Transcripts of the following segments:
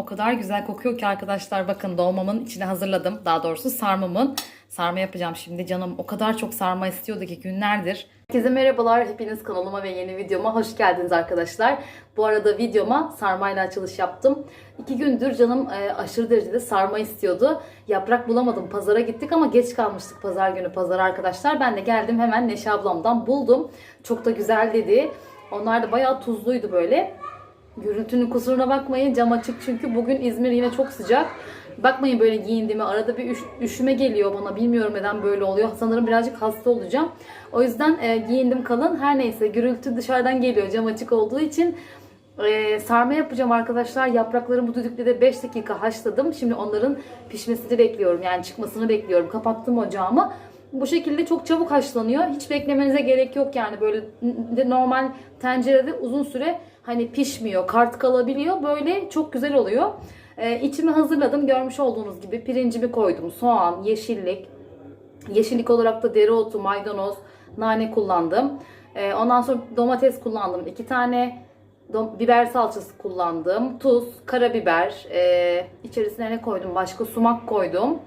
o kadar güzel kokuyor ki arkadaşlar bakın dolmamın içine hazırladım. Daha doğrusu sarmamın. Sarma yapacağım şimdi. Canım o kadar çok sarma istiyordu ki günlerdir. Herkese merhabalar. Hepiniz kanalıma ve yeni videoma hoş geldiniz arkadaşlar. Bu arada videoma sarmayla açılış yaptım. İki gündür canım e, aşırı derecede sarma istiyordu. Yaprak bulamadım. Pazara gittik ama geç kalmıştık pazar günü pazara arkadaşlar. Ben de geldim hemen Neşe ablamdan buldum. Çok da güzel dedi. Onlar da bayağı tuzluydu böyle. Gürültünün kusuruna bakmayın. Cam açık çünkü bugün İzmir yine çok sıcak. Bakmayın böyle giyindiğime. Arada bir üş- üşüme geliyor bana. Bilmiyorum neden böyle oluyor. Sanırım birazcık hasta olacağım. O yüzden e, giyindim kalın. Her neyse gürültü dışarıdan geliyor cam açık olduğu için. E, sarma yapacağım arkadaşlar. Yapraklarımı bu düdüklüde 5 dakika haşladım. Şimdi onların pişmesini bekliyorum. Yani çıkmasını bekliyorum. Kapattım ocağımı. Bu şekilde çok çabuk haşlanıyor. Hiç beklemenize gerek yok yani böyle normal tencerede uzun süre hani pişmiyor, kart kalabiliyor. Böyle çok güzel oluyor. Ee, içimi hazırladım. Görmüş olduğunuz gibi pirincimi koydum. Soğan, yeşillik, Yeşillik olarak da dereotu, maydanoz, nane kullandım. Ee, ondan sonra domates kullandım. iki tane biber salçası kullandım. Tuz, karabiber. Ee, içerisine ne koydum? Başka sumak koydum.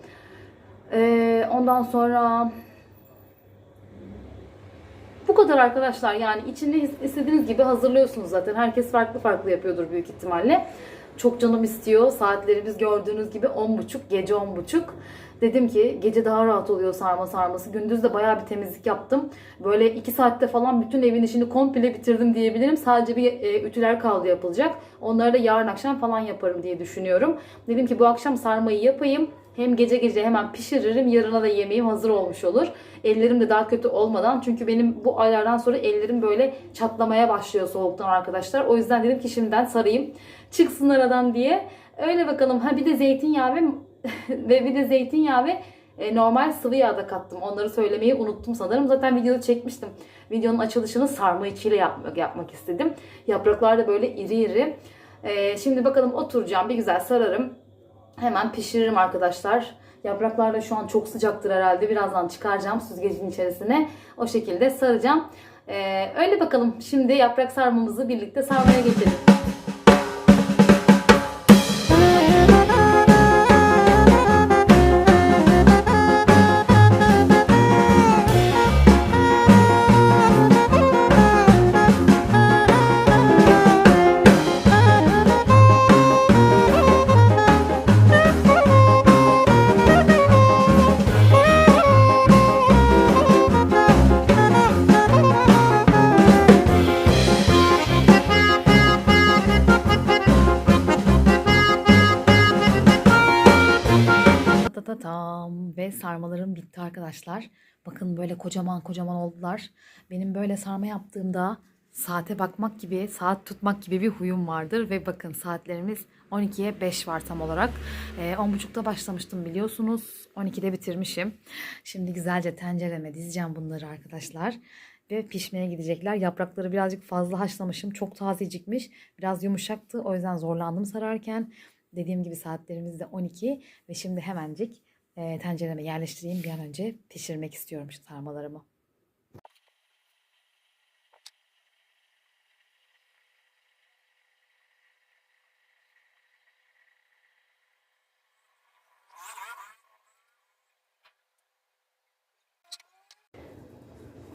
Ee, ondan sonra bu kadar arkadaşlar yani içinde is- istediğiniz gibi hazırlıyorsunuz zaten. Herkes farklı farklı yapıyordur büyük ihtimalle. Çok canım istiyor. Saatlerimiz gördüğünüz gibi 10.30 gece 10.30. Dedim ki gece daha rahat oluyor sarma sarması. Gündüz de bayağı bir temizlik yaptım. Böyle 2 saatte falan bütün evin işini komple bitirdim diyebilirim. Sadece bir e, ütüler kaldı yapılacak. Onları da yarın akşam falan yaparım diye düşünüyorum. Dedim ki bu akşam sarmayı yapayım. Hem gece gece hemen pişiririm. Yarına da yemeğim hazır olmuş olur. Ellerim de daha kötü olmadan. Çünkü benim bu aylardan sonra ellerim böyle çatlamaya başlıyor soğuktan arkadaşlar. O yüzden dedim ki şimdiden sarayım. Çıksın aradan diye. Öyle bakalım. Ha bir de zeytinyağı ve ve bir de zeytinyağı ve e, normal sıvı yağ da kattım. Onları söylemeyi unuttum sanırım. Zaten videoda çekmiştim. Videonun açılışını sarma içiyle yapmak, yapmak istedim. Yapraklar da böyle iri iri. E, şimdi bakalım oturacağım. Bir güzel sararım. Hemen pişiririm arkadaşlar. Yapraklar da şu an çok sıcaktır herhalde. Birazdan çıkaracağım süzgecin içerisine. O şekilde saracağım. E, öyle bakalım. Şimdi yaprak sarmamızı birlikte sarmaya geçelim. Bitti arkadaşlar. Bakın böyle kocaman kocaman oldular. Benim böyle sarma yaptığımda saate bakmak gibi, saat tutmak gibi bir huyum vardır. Ve bakın saatlerimiz 12'ye 5 var tam olarak. Ee, 10.30'da başlamıştım biliyorsunuz. 12'de bitirmişim. Şimdi güzelce tencereme dizeceğim bunları arkadaşlar. Ve pişmeye gidecekler. Yaprakları birazcık fazla haşlamışım. Çok tazecikmiş. Biraz yumuşaktı. O yüzden zorlandım sararken. Dediğim gibi saatlerimiz de 12 ve şimdi hemencik e, tencereme yerleştireyim bir an önce pişirmek istiyorum şu sarmalarımı.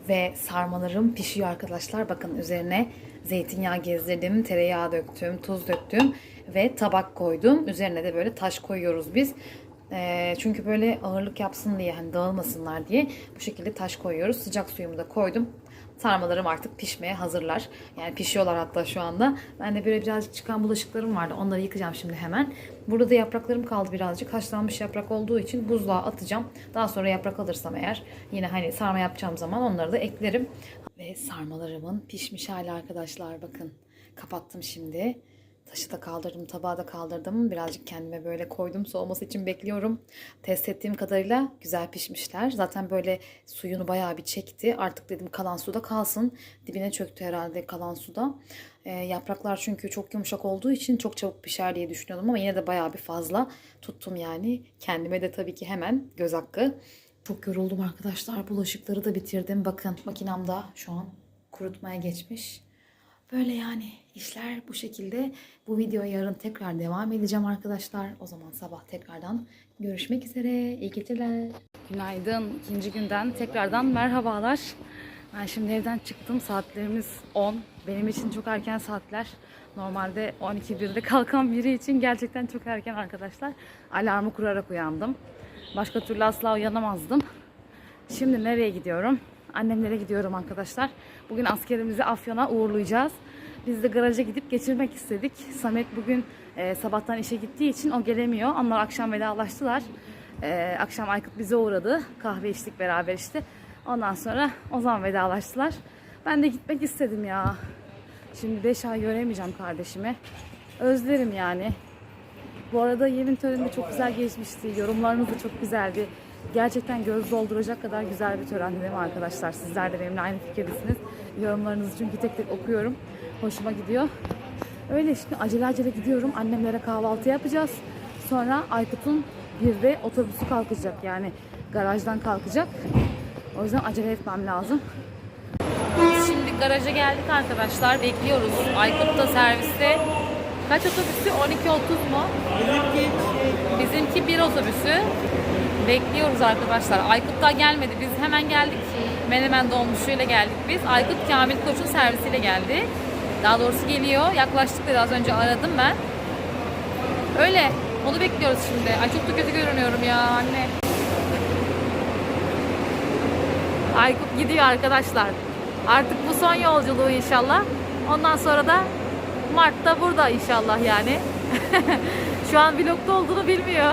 Ve sarmalarım pişiyor arkadaşlar. Bakın üzerine zeytinyağı gezdirdim, tereyağı döktüm, tuz döktüm ve tabak koydum. Üzerine de böyle taş koyuyoruz biz. Çünkü böyle ağırlık yapsın diye hani dağılmasınlar diye bu şekilde taş koyuyoruz. Sıcak suyumu da koydum. Sarmalarım artık pişmeye hazırlar. Yani pişiyorlar hatta şu anda. Ben de böyle birazcık çıkan bulaşıklarım vardı. Onları yıkacağım şimdi hemen. Burada da yapraklarım kaldı birazcık. Haşlanmış yaprak olduğu için buzluğa atacağım. Daha sonra yaprak alırsam eğer yine hani sarma yapacağım zaman onları da eklerim. Ve sarmalarımın pişmiş hali arkadaşlar bakın. Kapattım şimdi. Taşı da kaldırdım, tabağı da kaldırdım. Birazcık kendime böyle koydum. Soğuması için bekliyorum. Test ettiğim kadarıyla güzel pişmişler. Zaten böyle suyunu bayağı bir çekti. Artık dedim kalan suda kalsın. Dibine çöktü herhalde kalan suda. Ee, yapraklar çünkü çok yumuşak olduğu için çok çabuk pişer diye düşünüyordum ama yine de bayağı bir fazla tuttum yani. Kendime de tabii ki hemen göz hakkı. Çok yoruldum arkadaşlar. Bulaşıkları da bitirdim. Bakın makinamda şu an kurutmaya geçmiş. Böyle yani işler bu şekilde. Bu videoya yarın tekrar devam edeceğim arkadaşlar. O zaman sabah tekrardan görüşmek üzere. İyi geceler. Günaydın. İkinci günden tekrardan merhabalar. Ben şimdi evden çıktım. Saatlerimiz 10. Benim için çok erken saatler. Normalde 12.1'de kalkan biri için gerçekten çok erken arkadaşlar. Alarmı kurarak uyandım. Başka türlü asla uyanamazdım. Şimdi nereye gidiyorum? Annemlere gidiyorum arkadaşlar. Bugün askerimizi Afyon'a uğurlayacağız. Biz de garaja gidip geçirmek istedik. Samet bugün e, sabahtan işe gittiği için o gelemiyor. Onlar akşam vedalaştılar. E, akşam Aykut bize uğradı. Kahve içtik beraber işte. Ondan sonra o zaman vedalaştılar. Ben de gitmek istedim ya. Şimdi 5 ay göremeyeceğim kardeşimi. Özlerim yani. Bu arada yemin töreni de çok güzel geçmişti. Yorumlarınız da çok güzeldi. Gerçekten göz dolduracak kadar güzel bir törendi değil mi arkadaşlar? Sizler de benimle aynı fikirdesiniz. Yorumlarınızı çünkü tek tek okuyorum. Hoşuma gidiyor. Öyle şimdi acele acele gidiyorum. Annemlere kahvaltı yapacağız. Sonra Aykut'un bir de otobüsü kalkacak. Yani garajdan kalkacak. O yüzden acele etmem lazım. Şimdi garaja geldik arkadaşlar. Bekliyoruz. Aykut da serviste. Kaç otobüsü? 12.30 mu? Bizimki bir otobüsü. Bekliyoruz arkadaşlar. Aykut daha gelmedi. Biz hemen geldik. Menemen dolmuşuyla geldik biz. Aykut Kamil Koç'un servisiyle geldi. Daha doğrusu geliyor. Yaklaştık dedi az önce aradım ben. Öyle. Onu bekliyoruz şimdi. Ay çok da kötü görünüyorum ya anne. Aykut gidiyor arkadaşlar. Artık bu son yolculuğu inşallah. Ondan sonra da Mart'ta burada inşallah yani. Şu an vlogda olduğunu bilmiyor.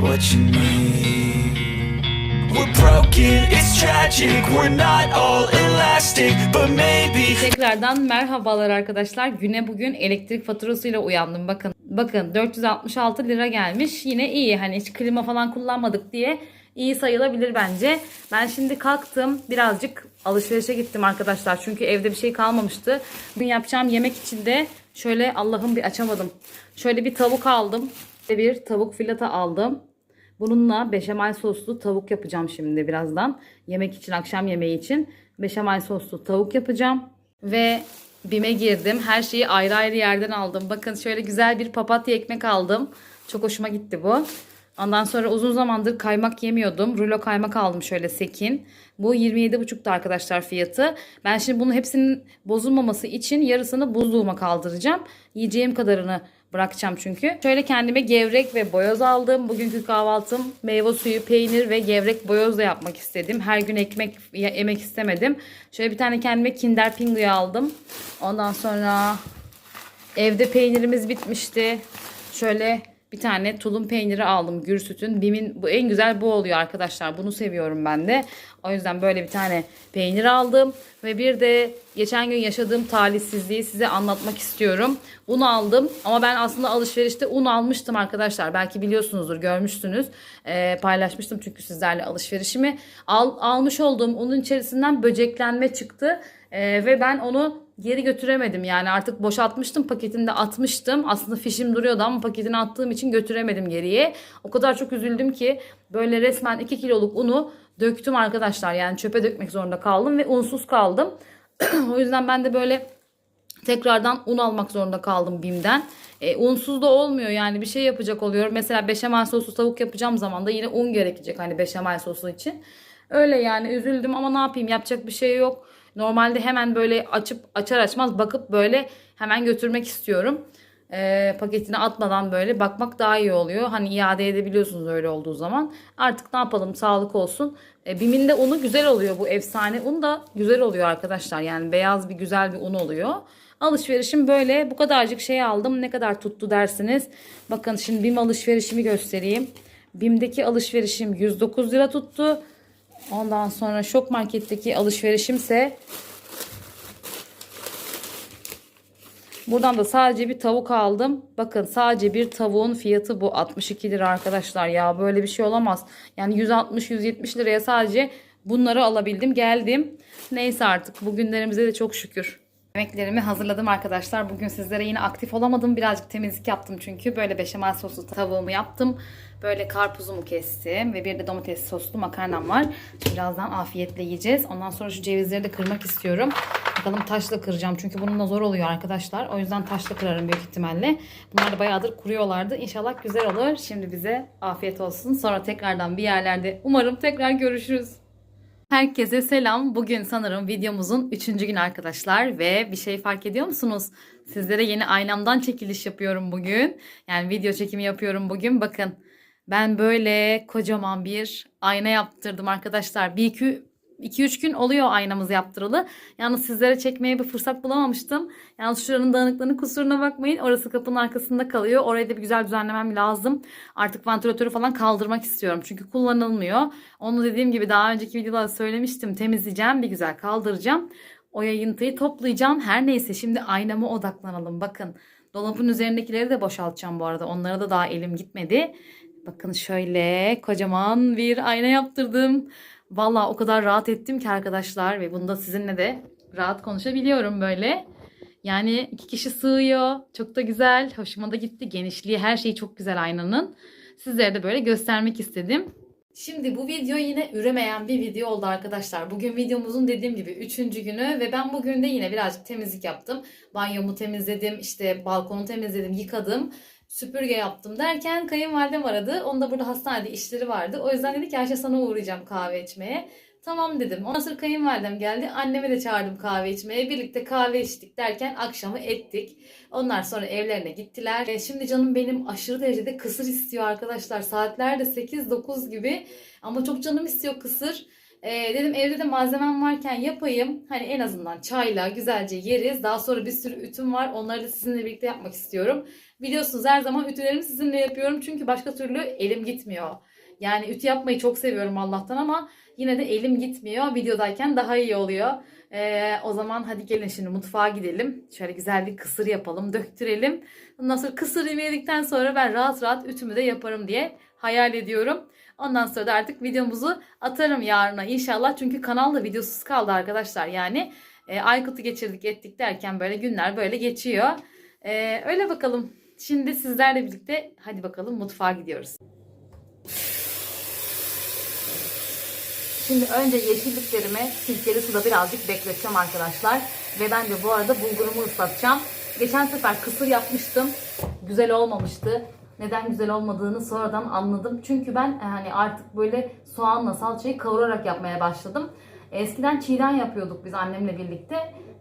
What you need. We're broken, it's tragic. We're not all elastic, but maybe. Tekrardan merhabalar arkadaşlar. Güne bugün elektrik faturasıyla uyandım. Bakın bakın 466 lira gelmiş. Yine iyi. Hani hiç klima falan kullanmadık diye iyi sayılabilir bence. Ben şimdi kalktım. Birazcık alışverişe gittim arkadaşlar. Çünkü evde bir şey kalmamıştı. Bugün yapacağım yemek için de şöyle Allah'ım bir açamadım. Şöyle bir tavuk aldım. Bir tavuk filata aldım. Bununla beşamel soslu tavuk yapacağım şimdi birazdan. Yemek için, akşam yemeği için beşamel soslu tavuk yapacağım. Ve BİM'e girdim. Her şeyi ayrı ayrı yerden aldım. Bakın şöyle güzel bir papatya ekmek aldım. Çok hoşuma gitti bu. Ondan sonra uzun zamandır kaymak yemiyordum. Rulo kaymak aldım şöyle sekin. Bu 27,5'tu arkadaşlar fiyatı. Ben şimdi bunun hepsinin bozulmaması için yarısını buzluğuma kaldıracağım. Yiyeceğim kadarını bırakacağım çünkü. Şöyle kendime gevrek ve boyoz aldım. Bugünkü kahvaltım meyve suyu, peynir ve gevrek boyoz da yapmak istedim. Her gün ekmek yemek istemedim. Şöyle bir tane kendime Kinder Pingu'yu aldım. Ondan sonra evde peynirimiz bitmişti. Şöyle bir tane tulum peyniri aldım gür sütün. Bim'in bu en güzel bu oluyor arkadaşlar. Bunu seviyorum ben de. O yüzden böyle bir tane peynir aldım. Ve bir de geçen gün yaşadığım talihsizliği size anlatmak istiyorum. Un aldım ama ben aslında alışverişte un almıştım arkadaşlar. Belki biliyorsunuzdur, görmüşsünüz. Ee, paylaşmıştım çünkü sizlerle alışverişimi. Al, almış olduğum unun içerisinden böceklenme çıktı. Ee, ve ben onu geri götüremedim yani artık boşaltmıştım paketini de atmıştım aslında fişim duruyordu ama paketini attığım için götüremedim geriye o kadar çok üzüldüm ki böyle resmen 2 kiloluk unu döktüm arkadaşlar yani çöpe dökmek zorunda kaldım ve unsuz kaldım o yüzden ben de böyle tekrardan un almak zorunda kaldım BİM'den. E, unsuz da olmuyor yani bir şey yapacak oluyor. Mesela beşamel soslu tavuk yapacağım zaman da yine un gerekecek hani beşamel sosu için. Öyle yani üzüldüm ama ne yapayım yapacak bir şey yok. Normalde hemen böyle açıp açar açmaz bakıp böyle hemen götürmek istiyorum. E, paketini atmadan böyle bakmak daha iyi oluyor. Hani iade edebiliyorsunuz öyle olduğu zaman. Artık ne yapalım sağlık olsun. E, Bim'in de unu güzel oluyor bu efsane un da güzel oluyor arkadaşlar. Yani beyaz bir güzel bir un oluyor. Alışverişim böyle bu kadarcık şey aldım. Ne kadar tuttu dersiniz. Bakın şimdi BİM alışverişimi göstereyim. BİM'deki alışverişim 109 lira tuttu. Ondan sonra Şok Market'teki alışverişimse Buradan da sadece bir tavuk aldım. Bakın sadece bir tavuğun fiyatı bu 62 lira arkadaşlar ya böyle bir şey olamaz. Yani 160-170 liraya sadece bunları alabildim geldim. Neyse artık bugünlerimize de çok şükür. Yemeklerimi hazırladım arkadaşlar. Bugün sizlere yine aktif olamadım. Birazcık temizlik yaptım çünkü. Böyle beşamel soslu tavuğumu yaptım. Böyle karpuzumu kestim ve bir de domates soslu makarnam var. Birazdan afiyetle yiyeceğiz. Ondan sonra şu cevizleri de kırmak istiyorum. Bakalım taşla kıracağım çünkü bununla zor oluyor arkadaşlar. O yüzden taşla kırarım büyük ihtimalle. Bunlar da bayağıdır kuruyorlardı. İnşallah güzel olur. Şimdi bize afiyet olsun. Sonra tekrardan bir yerlerde umarım tekrar görüşürüz. Herkese selam. Bugün sanırım videomuzun 3. günü arkadaşlar ve bir şey fark ediyor musunuz? Sizlere yeni aynamdan çekiliş yapıyorum bugün. Yani video çekimi yapıyorum bugün. Bakın ben böyle kocaman bir ayna yaptırdım arkadaşlar. Bir iki 2-3 gün oluyor aynamız yaptıralı. Yalnız sizlere çekmeye bir fırsat bulamamıştım. Yalnız şuranın dağınıklığını kusuruna bakmayın. Orası kapının arkasında kalıyor. Orayı da bir güzel düzenlemem lazım. Artık vantilatörü falan kaldırmak istiyorum. Çünkü kullanılmıyor. Onu dediğim gibi daha önceki videoda söylemiştim. Temizleyeceğim. Bir güzel kaldıracağım. O yayıntıyı toplayacağım. Her neyse şimdi aynama odaklanalım. Bakın dolabın üzerindekileri de boşaltacağım bu arada. Onlara da daha elim gitmedi. Bakın şöyle kocaman bir ayna yaptırdım. Valla o kadar rahat ettim ki arkadaşlar ve bunda sizinle de rahat konuşabiliyorum böyle. Yani iki kişi sığıyor. Çok da güzel. Hoşuma da gitti. Genişliği her şeyi çok güzel aynanın. Sizlere de böyle göstermek istedim. Şimdi bu video yine üremeyen bir video oldu arkadaşlar. Bugün videomuzun dediğim gibi 3. günü ve ben bugün de yine birazcık temizlik yaptım. Banyomu temizledim, işte balkonu temizledim, yıkadım süpürge yaptım derken kayınvalidem aradı. Onda burada hastanede işleri vardı. O yüzden dedi ki Ayşe sana uğrayacağım kahve içmeye. Tamam dedim. Ondan sonra kayınvalidem geldi. Anneme de çağırdım kahve içmeye. Birlikte kahve içtik derken akşamı ettik. Onlar sonra evlerine gittiler. E, şimdi canım benim aşırı derecede kısır istiyor arkadaşlar. Saatler de 8-9 gibi. Ama çok canım istiyor kısır. E, dedim evde de malzemem varken yapayım. Hani en azından çayla güzelce yeriz. Daha sonra bir sürü ütüm var. Onları da sizinle birlikte yapmak istiyorum. Biliyorsunuz her zaman ütülerimi sizinle yapıyorum. Çünkü başka türlü elim gitmiyor. Yani ütü yapmayı çok seviyorum Allah'tan ama yine de elim gitmiyor. Videodayken daha iyi oluyor. Ee, o zaman hadi gelin şimdi mutfağa gidelim. Şöyle güzel bir kısır yapalım, döktürelim. Ondan sonra kısır yedikten sonra ben rahat rahat ütümü de yaparım diye hayal ediyorum. Ondan sonra da artık videomuzu atarım yarına inşallah. Çünkü kanalda videosuz kaldı arkadaşlar. Yani e, Aykut'u geçirdik ettik derken böyle günler böyle geçiyor. E, öyle bakalım. Şimdi sizlerle birlikte hadi bakalım mutfağa gidiyoruz. Şimdi önce yeşilliklerimi sirkeli suda birazcık bekleteceğim arkadaşlar. Ve ben de bu arada bulgurumu ıslatacağım. Geçen sefer kısır yapmıştım. Güzel olmamıştı. Neden güzel olmadığını sonradan anladım. Çünkü ben e, hani artık böyle soğanla salçayı kavurarak yapmaya başladım. Eskiden çiğden yapıyorduk biz annemle birlikte.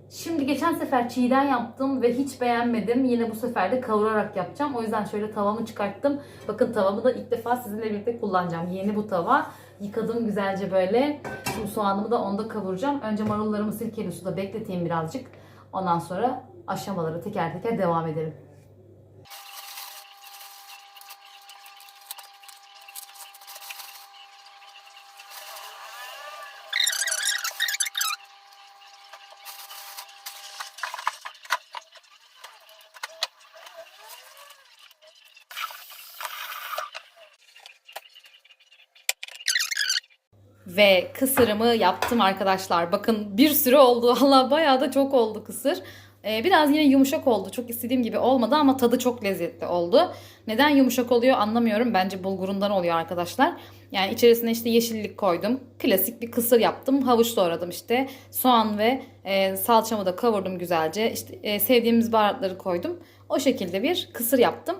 Şimdi geçen sefer çiğden yaptım ve hiç beğenmedim. Yine bu sefer de kavurarak yapacağım. O yüzden şöyle tavamı çıkarttım. Bakın tavamı da ilk defa sizinle birlikte kullanacağım. Yeni bu tava. Yıkadım güzelce böyle. Şimdi soğanımı da onda kavuracağım. Önce marullarımı sirkeli suda bekleteyim birazcık. Ondan sonra aşamaları teker teker devam edelim. Ve kısırımı yaptım arkadaşlar. Bakın bir sürü oldu. Allah bayağı da çok oldu kısır. Ee, biraz yine yumuşak oldu. Çok istediğim gibi olmadı ama tadı çok lezzetli oldu. Neden yumuşak oluyor anlamıyorum. Bence bulgurundan oluyor arkadaşlar. Yani içerisine işte yeşillik koydum. Klasik bir kısır yaptım. Havuç doğradım işte. Soğan ve e, salçamı da kavurdum güzelce. İşte e, sevdiğimiz baharatları koydum. O şekilde bir kısır yaptım.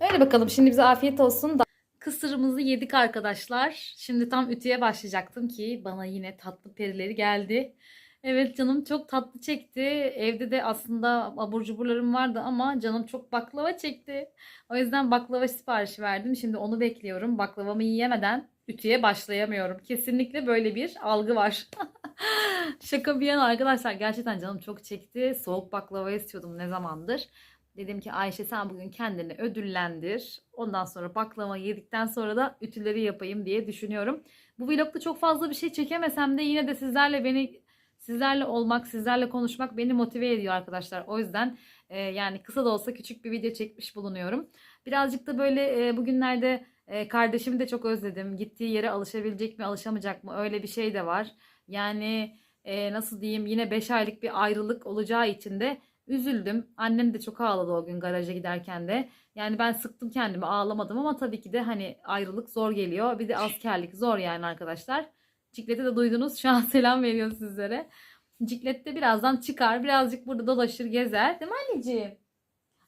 Öyle bakalım şimdi bize afiyet olsun. Kısırımızı yedik arkadaşlar. Şimdi tam ütüye başlayacaktım ki bana yine tatlı perileri geldi. Evet canım çok tatlı çekti. Evde de aslında abur cuburlarım vardı ama canım çok baklava çekti. O yüzden baklava siparişi verdim. Şimdi onu bekliyorum. Baklavamı yiyemeden ütüye başlayamıyorum. Kesinlikle böyle bir algı var. Şaka bir yana arkadaşlar gerçekten canım çok çekti. Soğuk baklava istiyordum ne zamandır. Dedim ki Ayşe sen bugün kendini ödüllendir. Ondan sonra baklava yedikten sonra da ütüleri yapayım diye düşünüyorum. Bu vlogda çok fazla bir şey çekemesem de yine de sizlerle beni sizlerle olmak, sizlerle konuşmak beni motive ediyor arkadaşlar. O yüzden e, yani kısa da olsa küçük bir video çekmiş bulunuyorum. Birazcık da böyle e, bugünlerde e, kardeşimi de çok özledim. Gittiği yere alışabilecek mi, alışamayacak mı? Öyle bir şey de var. Yani e, nasıl diyeyim yine 5 aylık bir ayrılık olacağı için de üzüldüm. Annem de çok ağladı o gün garaja giderken de. Yani ben sıktım kendimi ağlamadım ama tabii ki de hani ayrılık zor geliyor. Bir de askerlik zor yani arkadaşlar. Ciklet'i de duydunuz. Şu an selam veriyor sizlere. Ciklet de birazdan çıkar. Birazcık burada dolaşır gezer. Değil mi anneciğim?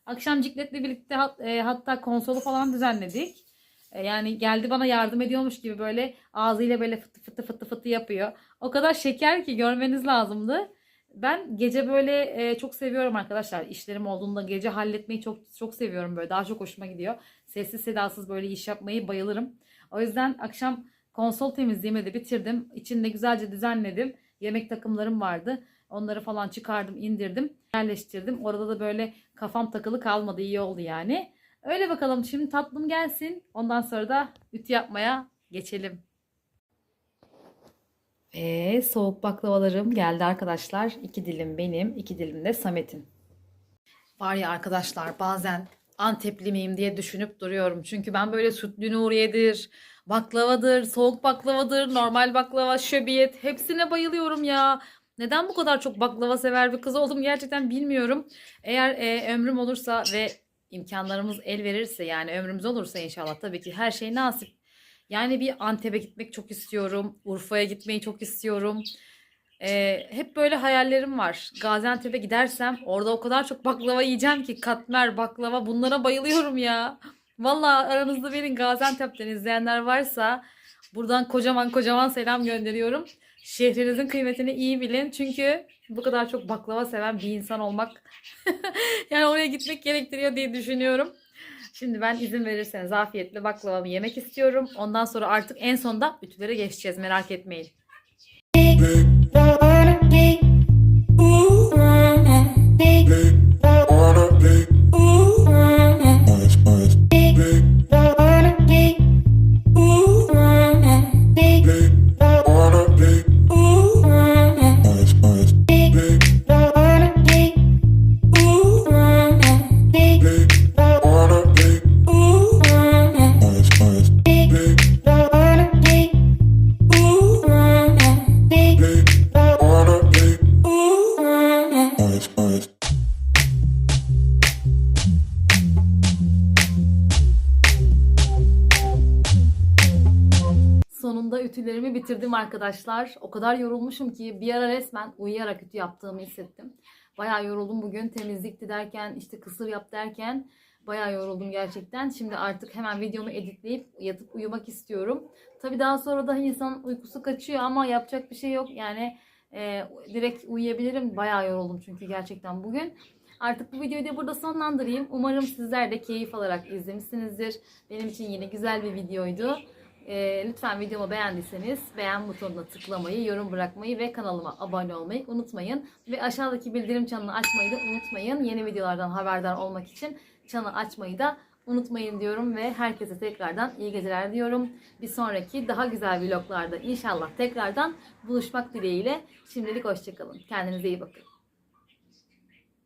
Akşam Ciklet'le birlikte hat- e, hatta konsolu falan düzenledik. E, yani geldi bana yardım ediyormuş gibi böyle ağzıyla böyle fıtı fıtı fıtı fıtı yapıyor. O kadar şeker ki görmeniz lazımdı. Ben gece böyle e, çok seviyorum arkadaşlar. İşlerim olduğunda gece halletmeyi çok çok seviyorum böyle. Daha çok hoşuma gidiyor. Sessiz sedasız böyle iş yapmayı bayılırım. O yüzden akşam konsol temizliğimi de bitirdim. İçinde güzelce düzenledim. Yemek takımlarım vardı. Onları falan çıkardım, indirdim, yerleştirdim. Orada da böyle kafam takılı kalmadı. iyi oldu yani. Öyle bakalım. Şimdi tatlım gelsin. Ondan sonra da ütü yapmaya geçelim. Ve soğuk baklavalarım geldi arkadaşlar. İki dilim benim, iki dilim de Samet'in. Var ya arkadaşlar bazen Antepli miyim diye düşünüp duruyorum. Çünkü ben böyle sütlü Nuriye'dir, baklavadır, soğuk baklavadır, normal baklava, şöbiyet hepsine bayılıyorum ya. Neden bu kadar çok baklava sever bir kız oldum gerçekten bilmiyorum. Eğer e, ömrüm olursa ve imkanlarımız el verirse yani ömrümüz olursa inşallah tabii ki her şey nasip. Yani bir Antep'e gitmek çok istiyorum. Urfa'ya gitmeyi çok istiyorum. Ee, hep böyle hayallerim var. Gaziantep'e gidersem orada o kadar çok baklava yiyeceğim ki katmer, baklava bunlara bayılıyorum ya. Vallahi aranızda benim Gaziantep'ten izleyenler varsa buradan kocaman kocaman selam gönderiyorum. Şehrinizin kıymetini iyi bilin. Çünkü bu kadar çok baklava seven bir insan olmak yani oraya gitmek gerektiriyor diye düşünüyorum. Şimdi ben izin verirseniz afiyetle baklavamı yemek istiyorum. Ondan sonra artık en sonda ütülere geçeceğiz merak etmeyin. Bitirdim arkadaşlar. O kadar yorulmuşum ki bir ara resmen uyuyarak ütü yaptığımı hissettim. Bayağı yoruldum bugün. Temizlikti derken işte kısır yap derken bayağı yoruldum gerçekten. Şimdi artık hemen videomu editleyip yatıp uyumak istiyorum. Tabii daha sonra da insan uykusu kaçıyor ama yapacak bir şey yok. Yani e, direkt uyuyabilirim. Bayağı yoruldum çünkü gerçekten bugün. Artık bu videoyu da burada sonlandırayım. Umarım sizler de keyif alarak izlemişsinizdir. Benim için yine güzel bir videoydu. Ee, lütfen videomu beğendiyseniz beğen butonuna tıklamayı, yorum bırakmayı ve kanalıma abone olmayı unutmayın. Ve aşağıdaki bildirim çanını açmayı da unutmayın. Yeni videolardan haberdar olmak için çanı açmayı da unutmayın diyorum ve herkese tekrardan iyi geceler diyorum. Bir sonraki daha güzel vloglarda inşallah tekrardan buluşmak dileğiyle. Şimdilik hoşçakalın. Kendinize iyi bakın.